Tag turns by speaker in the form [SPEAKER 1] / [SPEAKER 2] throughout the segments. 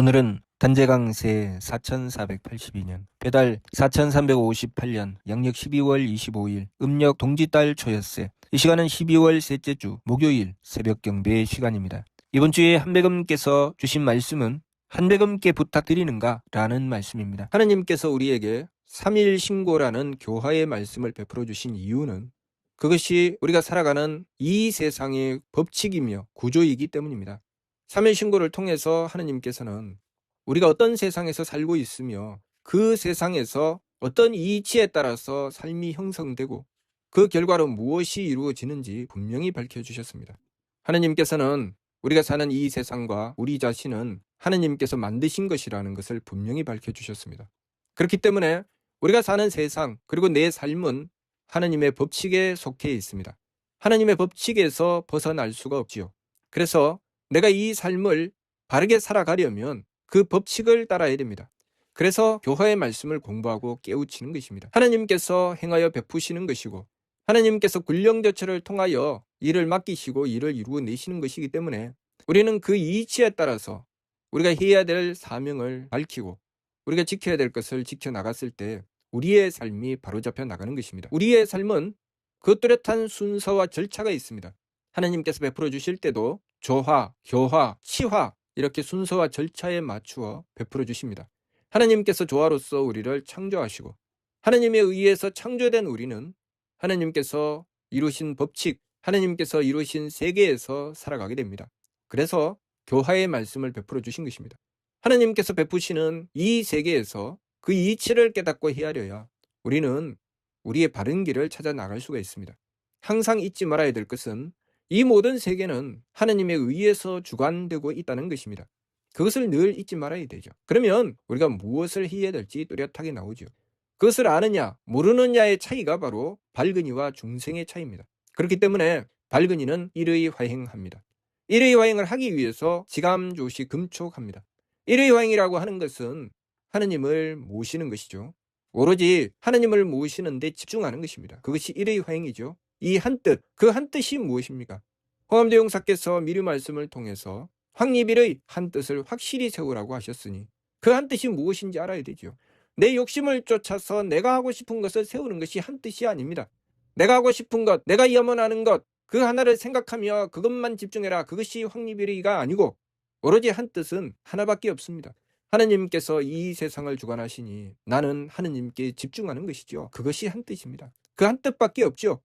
[SPEAKER 1] 오늘은 단재강세 4482년, 배달 4358년, 양력 12월 25일, 음력 동지달 초였세. 이 시간은 12월 셋째 주 목요일 새벽 경배 시간입니다. 이번 주에 한배금께서 주신 말씀은 한배금께 부탁드리는가? 라는 말씀입니다. 하느님께서 우리에게 3일 신고라는 교화의 말씀을 베풀어 주신 이유는 그것이 우리가 살아가는 이 세상의 법칙이며 구조이기 때문입니다. 3일 신고를 통해서 하느님께서는 우리가 어떤 세상에서 살고 있으며 그 세상에서 어떤 이치에 따라서 삶이 형성되고 그 결과로 무엇이 이루어지는지 분명히 밝혀주셨습니다. 하느님께서는 우리가 사는 이 세상과 우리 자신은 하느님께서 만드신 것이라는 것을 분명히 밝혀주셨습니다. 그렇기 때문에 우리가 사는 세상 그리고 내 삶은 하느님의 법칙에 속해 있습니다. 하느님의 법칙에서 벗어날 수가 없지요. 그래서 내가 이 삶을 바르게 살아가려면 그 법칙을 따라야 됩니다. 그래서 교화의 말씀을 공부하고 깨우치는 것입니다. 하나님께서 행하여 베푸시는 것이고 하나님께서 군령조처를 통하여 일을 맡기시고 일을 이루어 내시는 것이기 때문에 우리는 그 이치에 따라서 우리가 해야 될 사명을 밝히고 우리가 지켜야 될 것을 지켜나갔을 때 우리의 삶이 바로잡혀 나가는 것입니다. 우리의 삶은 그 뚜렷한 순서와 절차가 있습니다. 하나님께서 베풀어 주실 때도 조화, 교화, 치화 이렇게 순서와 절차에 맞추어 베풀어 주십니다. 하나님께서 조화로서 우리를 창조하시고 하나님에 의해서 창조된 우리는 하나님께서 이루신 법칙, 하나님께서 이루신 세계에서 살아가게 됩니다. 그래서 교화의 말씀을 베풀어 주신 것입니다. 하나님께서 베푸시는 이 세계에서 그 이치를 깨닫고 헤아려야 우리는 우리의 바른 길을 찾아 나갈 수가 있습니다. 항상 잊지 말아야 될 것은 이 모든 세계는 하나님에 의해서 주관되고 있다는 것입니다. 그것을 늘 잊지 말아야 되죠. 그러면 우리가 무엇을 해야 될지 뚜렷하게 나오죠. 그것을 아느냐, 모르느냐의 차이가 바로 발근이와 중생의 차이입니다. 그렇기 때문에 발근이는 일의 화행합니다. 일의 화행을 하기 위해서 지감조시 금촉합니다. 일의 화행이라고 하는 것은 하느님을 모시는 것이죠. 오로지 하느님을 모시는 데 집중하는 것입니다. 그것이 일의 화행이죠. 이 한 뜻, 그 한 뜻이 무엇입니까? 호암대 용사께서 미리 말씀을 통해서 황리빌의 한 뜻을 확실히 세우라고 하셨으니 그 한 뜻이 무엇인지 알아야 되죠. 내 욕심을 쫓아서 내가 하고 싶은 것을 세우는 것이 한 뜻이 아닙니다. 내가 하고 싶은 것, 내가 염원하는 것, 그 하나를 생각하며 그것만 집중해라. 그것이 황리비리가 아니고 오로지 한 뜻은 하나밖에 없습니다. 하느님께서 이 세상을 주관하시니 나는 하느님께 집중하는 것이죠. 그것이 한 뜻입니다. 그 한 뜻밖에 없죠.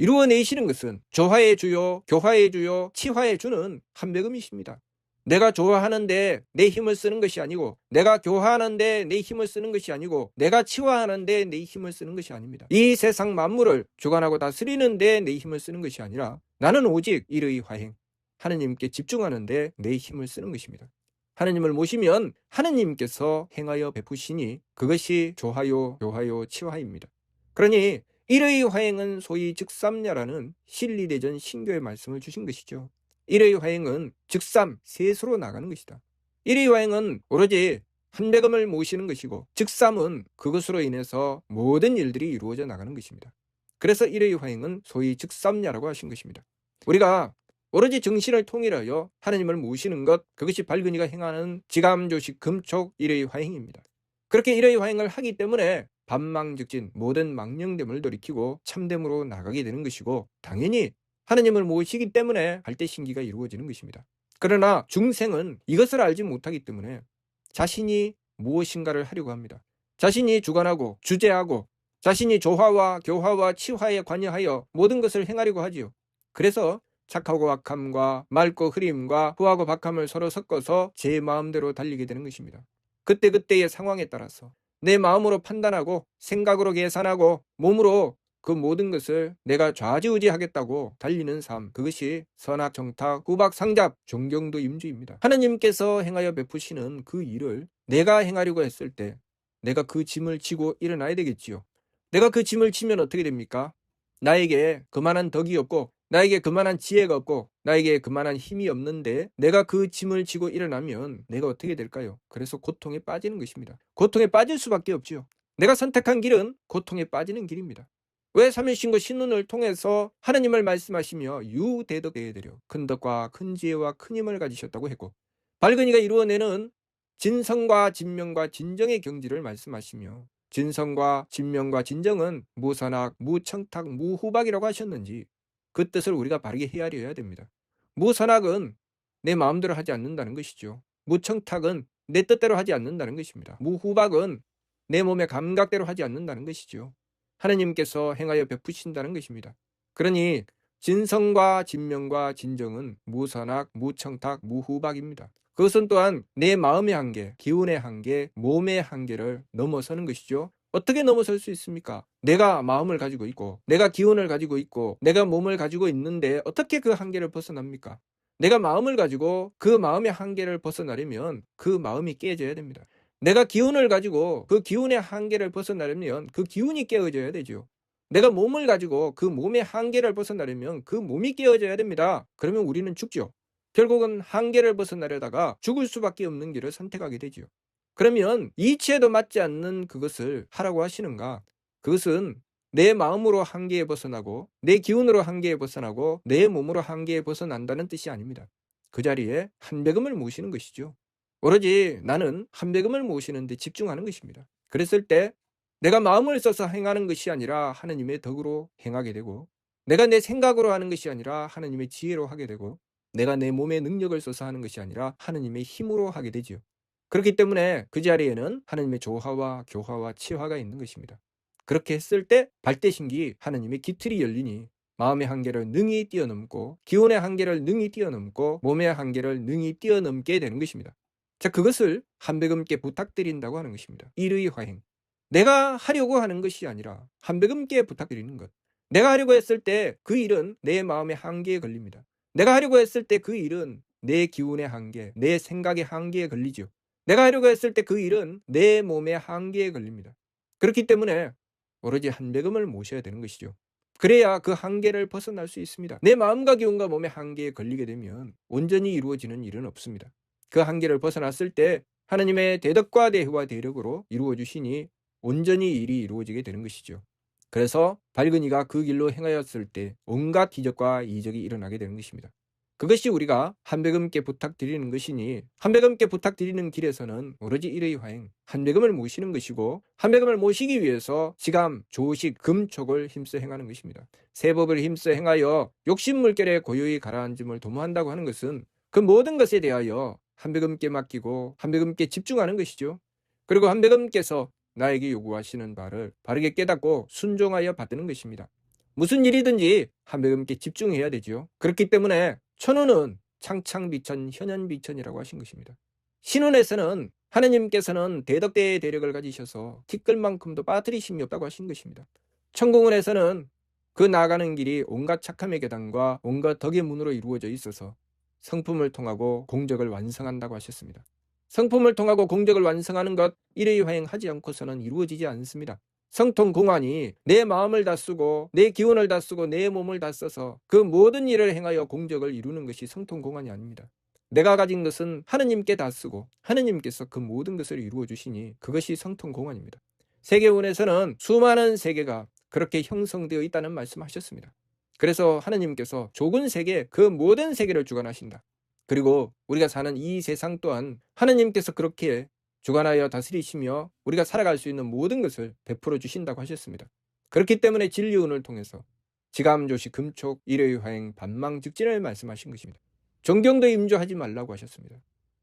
[SPEAKER 1] 이루어 내시는 것은 조화의 주요, 교화의 주요, 치화의 주는 한백음이십니다. 내가 좋아하는데 내 힘을 쓰는 것이 아니고 내가 교화하는데 내 힘을 쓰는 것이 아니고 내가 치화하는데 내 힘을 쓰는 것이 아닙니다. 이 세상 만물을 주관하고 다스리는데 내 힘을 쓰는 것이 아니라 나는 오직 일의 화행 하느님께 집중하는데 내 힘을 쓰는 것입니다. 하느님을 모시면 하느님께서 행하여 베푸시니 그것이 조하요, 교하요, 치화입니다. 그러니 일의 화행은 소위 즉삼야라는 실리대전 신교의 말씀을 주신 것이죠. 일의 화행은 즉삼, 세수로 나가는 것이다. 일의 화행은 오로지 한배금을 모시는 것이고 즉삼은 그것으로 인해서 모든 일들이 이루어져 나가는 것입니다. 그래서 일의 화행은 소위 즉삼야라고 하신 것입니다. 우리가 오로지 정신을 통일하여 하나님을 모시는 것 그것이 발근이가 행하는 지감조식 금촉 일의 화행입니다. 그렇게 일의 화행을 하기 때문에 반망즉진 모든 망령됨을 돌이키고 참됨으로 나가게 되는 것이고 당연히 하느님을 모시기 때문에 갈대신기가 이루어지는 것입니다. 그러나 중생은 이것을 알지 못하기 때문에 자신이 무엇인가를 하려고 합니다. 자신이 주관하고 주재하고 자신이 조화와 교화와 치화에 관여하여 모든 것을 행하려고 하지요. 그래서 착하고 악함과 맑고 흐림과 후하고 박함을 서로 섞어서 제 마음대로 달리게 되는 것입니다. 그때그때의 상황에 따라서 내 마음으로 판단하고 생각으로 계산하고 몸으로 그 모든 것을 내가 좌지우지하겠다고 달리는 삶 그것이 선악 정탁 구박 상잡 존경도 임주입니다. 하나님께서 행하여 베푸시는 그 일을 내가 행하려고 했을 때 내가 그 짐을 지고 일어나야 되겠지요. 내가 그 짐을 지면 어떻게 됩니까? 나에게 그만한 덕이 없고 나에게 그만한 지혜가 없고 나에게 그만한 힘이 없는데 내가 그 짐을 지고 일어나면 내가 어떻게 될까요? 그래서 고통에 빠지는 것입니다. 고통에 빠질 수밖에 없지요. 내가 선택한 길은 고통에 빠지는 길입니다. 왜 삼일신고 신문을 통해서 하느님을 말씀하시며 유대덕에 되려 큰 덕과 큰 지혜와 큰 힘을 가지셨다고 했고 발근이가 이루어내는 진성과 진명과 진정의 경지를 말씀하시며 진성과 진명과 진정은 무선악, 무청탁, 무후박이라고 하셨는지 그 뜻을 우리가 바르게 헤아려야 됩니다. 무선악은 내 마음대로 하지 않는다는 것이죠. 무청탁은 내 뜻대로 하지 않는다는 것입니다. 무후박은 내 몸의 감각대로 하지 않는다는 것이죠. 하느님께서 행하여 베푸신다는 것입니다. 그러니 진성과 진명과 진정은 무선악, 무청탁, 무후박입니다. 그것은 또한 내 마음의 한계, 기운의 한계, 몸의 한계를 넘어서는 것이죠. 어떻게 넘어설 수 있습니까? 내가 마음을 가지고 있고, 내가 기운을 가지고 있고, 내가 몸을 가지고 있는데 어떻게 그 한계를 벗어납니까? 내가 마음을 가지고 그 마음의 한계를 벗어나려면 그 마음이 깨져야 됩니다. 내가 기운을 가지고 그 기운의 한계를 벗어나려면 그 기운이 깨어져야 되죠. 내가 몸을 가지고 그 몸의 한계를 벗어나려면 그 몸이 깨어져야 됩니다. 그러면 우리는 죽죠. 결국은 한계를 벗어나려다가 죽을 수밖에 없는 길을 선택하게 되지요. 그러면 이치에도 맞지 않는 그것을 하라고 하시는가? 그것은 내 마음으로 한계에 벗어나고 내 기운으로 한계에 벗어나고 내 몸으로 한계에 벗어난다는 뜻이 아닙니다. 그 자리에 한배금을 모시는 것이죠. 오로지 나는 한배금을 모시는데 집중하는 것입니다. 그랬을 때 내가 마음을 써서 행하는 것이 아니라 하느님의 덕으로 행하게 되고 내가 내 생각으로 하는 것이 아니라 하느님의 지혜로 하게 되고 내가 내 몸의 능력을 써서 하는 것이 아니라 하느님의 힘으로 하게 되지요. 그렇기 때문에 그 자리에는 하느님의 조화와 교화와 치화가 있는 것입니다. 그렇게 했을 때 발대신기 하느님의 기틀이 열리니 마음의 한계를 능히 뛰어넘고 기운의 한계를 능히 뛰어넘고 몸의 한계를 능히 뛰어넘게 되는 것입니다. 자, 그것을 한백음께 부탁드린다고 하는 것입니다. 일의 화행. 내가 하려고 하는 것이 아니라 한백음께 부탁드리는 것. 내가 하려고 했을 때 그 일은 내 마음의 한계에 걸립니다. 내가 하려고 했을 때 그 일은 내 기운의 한계, 내 생각의 한계에 걸리죠. 내가 하려고 했을 때 그 일은 내 몸의 한계에 걸립니다. 그렇기 때문에 오로지 한백음을 모셔야 되는 것이죠. 그래야 그 한계를 벗어날 수 있습니다. 내 마음과 기운과 몸의 한계에 걸리게 되면 온전히 이루어지는 일은 없습니다. 그 한계를 벗어났을 때 하나님의 대덕과 대효와 대력으로 이루어 주시니 온전히 일이 이루어지게 되는 것이죠. 그래서 밝은 이가 그 길로 행하였을 때 온갖 기적과 이적이 일어나게 되는 것입니다. 그것이 우리가 한백음께 부탁드리는 것이니 한백음께 부탁드리는 길에서는 오로지 일의 화행, 한백음을 모시는 것이고 한백음을 모시기 위해서 지감, 조식, 금촉을 힘써 행하는 것입니다. 세법을 힘써 행하여 욕심 물결에 고요히 가라앉음을 도모한다고 하는 것은 그 모든 것에 대하여 한백음께 맡기고 한백음께 집중하는 것이죠. 그리고 한백음께서 나에게 요구하시는 바를 바르게 깨닫고 순종하여 받는 것입니다. 무슨 일이든지 한백음께 집중해야 되지요. 그렇기 때문에 천우는 창창비천 현현비천이라고 하신 것입니다. 신운에서는 하느님께서는 대덕대의 대력을 가지셔서 티끌만큼도 빠뜨리심이 없다고 하신 것입니다. 천궁운에서는 그 나가는 길이 온갖 착함의 계단과 온갖 덕의 문으로 이루어져 있어서 성품을 통하고 공적을 완성한다고 하셨습니다. 성품을 통하고 공적을 완성하는 것 일의 화행하지 않고서는 이루어지지 않습니다. 성통 공안이 내 마음을 다 쓰고 내 기운을 다 쓰고 내 몸을 다 써서 그 모든 일을 행하여 공적을 이루는 것이 성통 공안이 아닙니다. 내가 가진 것은 하느님께 다 쓰고 하느님께서 그 모든 것을 이루어 주시니 그것이 성통 공안입니다. 세계운에서는 수많은 세계가 그렇게 형성되어 있다는 말씀하셨습니다. 그래서 하느님께서 좁은 세계 그 모든 세계를 주관하신다. 그리고 우리가 사는 이 세상 또한 하느님께서 그렇게 주관하여 다스리시며 우리가 살아갈 수 있는 모든 것을 베풀어 주신다고 하셨습니다. 그렇기 때문에 진리운을 통해서 지감조시 금촉 일요일 화행 반망즉진을 말씀하신 것입니다. 존경도 임조하지 말라고 하셨습니다.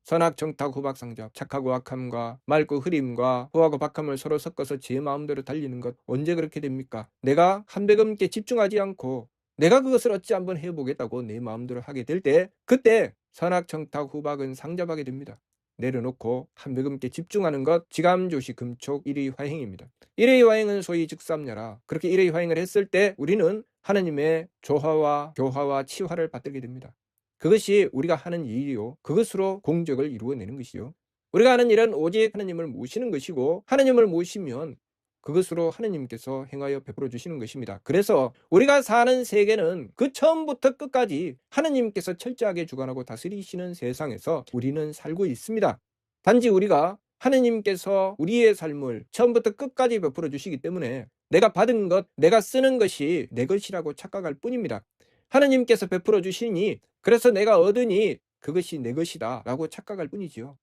[SPEAKER 1] 선악 정탁 후박 상잡 착하고 악함과 맑고 흐림과 후하고 박함을 서로 섞어서 제 마음대로 달리는 것 언제 그렇게 됩니까? 내가 한백음께 집중하지 않고 내가 그것을 어찌 한번 해보겠다고 내 마음대로 하게 될 때 그때 선악 정탁 후박은 상잡하게 됩니다. 내려놓고 한백음께 집중하는 것 지감조시 금촉 일의 화행입니다. 일의 화행은 소위 즉삼녀라. 그렇게 일의 화행을 했을 때 우리는 하나님의 조화와 교화와 치화를 받들게 됩니다. 그것이 우리가 하는 일이요. 그것으로 공적을 이루어내는 것이요. 우리가 하는 일은 오직 하나님을 모시는 것이고 하나님을 모시면 그것으로 하느님께서 행하여 베풀어 주시는 것입니다. 그래서 우리가 사는 세계는 그 처음부터 끝까지 하느님께서 철저하게 주관하고 다스리시는 세상에서 우리는 살고 있습니다. 단지 우리가 하느님께서 우리의 삶을 처음부터 끝까지 베풀어 주시기 때문에 내가 받은 것, 내가 쓰는 것이 내 것이라고 착각할 뿐입니다. 하느님께서 베풀어 주시니 그래서 내가 얻으니 그것이 내 것이다 라고 착각할 뿐이지요.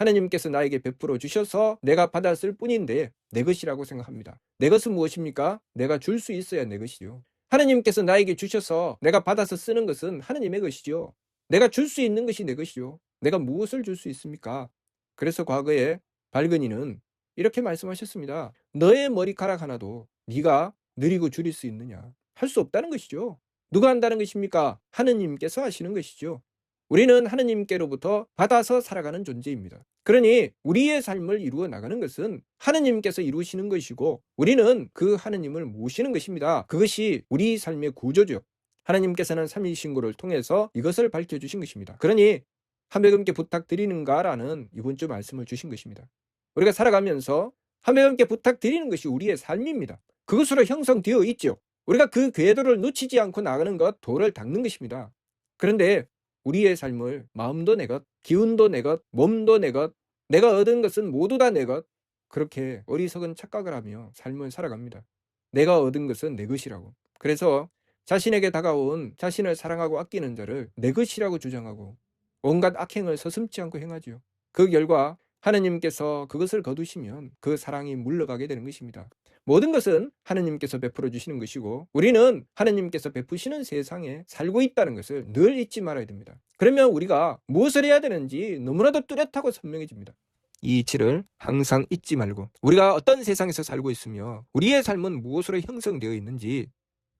[SPEAKER 2] 하나님께서 나에게 베풀어 주셔서 내가 받았을 뿐인데 내 것이라고 생각합니다. 내 것은 무엇입니까? 내가 줄 수 있어야 내 것이요. 하나님께서 나에게 주셔서 내가 받아서 쓰는 것은 하나님의 것이죠. 내가 줄 수 있는 것이 내 것이요. 내가 무엇을 줄 수 있습니까? 그래서 과거에 발근이는 이렇게 말씀하셨습니다. 너의 머리카락 하나도 네가 느리고 줄일 수 있느냐? 할 수 없다는 것이죠. 누가 한다는 것입니까? 하느님께서 하시는 것이죠. 우리는 하느님께로부터 받아서 살아가는 존재입니다. 그러니 우리의 삶을 이루어 나가는 것은 하느님께서 이루시는 것이고 우리는 그 하느님을 모시는 것입니다. 그것이 우리 삶의 구조죠. 하나님께서는 삼위신고를 통해서 이것을 밝혀주신 것입니다. 그러니 하매금께 부탁드리는가라는 이번 주 말씀을 주신 것입니다. 우리가 살아가면서 하매금께 부탁드리는 것이 우리의 삶입니다. 그것으로 형성되어 있죠. 우리가 그 궤도를 놓치지 않고 나가는 것, 돌을 닦는 것입니다. 그런데 우리의 삶을 마음도 내 것, 기운도 내 것, 몸도 내 것, 내가 얻은 것은 모두 다 내 것, 그렇게 어리석은 착각을 하며 삶을 살아갑니다. 내가 얻은 것은 내 것이라고. 그래서 자신에게 다가온 자신을 사랑하고 아끼는 자를 내 것이라고 주장하고 온갖 악행을 서슴지 않고 행하지요. 그 결과 하느님께서 그것을 거두시면 그 사랑이 물러가게 되는 것입니다. 모든 것은 하느님께서 베풀어 주시는 것이고 우리는 하느님께서 베푸시는 세상에 살고 있다는 것을 늘 잊지 말아야 됩니다. 그러면 우리가 무엇을 해야 되는지 너무나도 뚜렷하고 선명해집니다. 이 이치를 항상 잊지 말고 우리가 어떤 세상에서 살고 있으며 우리의 삶은 무엇으로 형성되어 있는지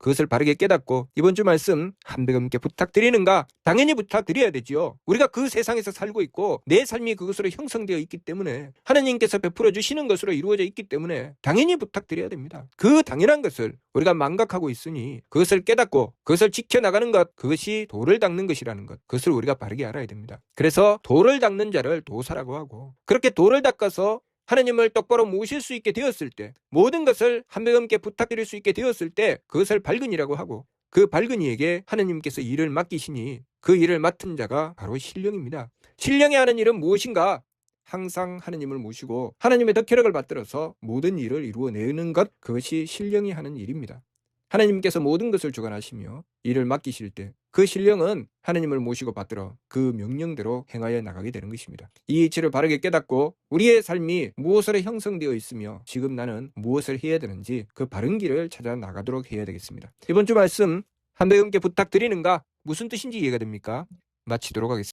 [SPEAKER 2] 그것을 바르게 깨닫고 이번 주 말씀 한백음께 부탁드리는가? 당연히 부탁드려야 되지요. 우리가 그 세상에서 살고 있고 내 삶이 그것으로 형성되어 있기 때문에 하나님께서 베풀어 주시는 것으로 이루어져 있기 때문에 당연히 부탁드려야 됩니다. 그 당연한 것을 우리가 망각하고 있으니 그것을 깨닫고 그것을 지켜나가는 것 그것이 돌을 닦는 것이라는 것 그것을 우리가 바르게 알아야 됩니다. 그래서 돌을 닦는 자를 도사라고 하고 그렇게 돌을 닦아서 하나님을 똑바로 모실 수 있게 되었을 때 모든 것을 한배음께 부탁드릴 수 있게 되었을 때 그것을 발근이라고 하고 그 발근이에게 하나님께서 일을 맡기시니 그 일을 맡은 자가 바로 신령입니다. 신령이 하는 일은 무엇인가? 항상 하나님을 모시고 하나님의 덕혜력을 받들어서 모든 일을 이루어내는 것 그것이 신령이 하는 일입니다. 하나님께서 모든 것을 주관하시며 일을 맡기실 때 그 신령은 하나님을 모시고 받들어 그 명령대로 행하여 나가게 되는 것입니다. 이 이치를 바르게 깨닫고 우리의 삶이 무엇으로 형성되어 있으며 지금 나는 무엇을 해야 되는지 그 바른 길을 찾아 나가도록 해야 되겠습니다. 이번 주 말씀 한배음께 부탁드리는가 무슨 뜻인지 이해가 됩니까? 마치도록 하겠습니다.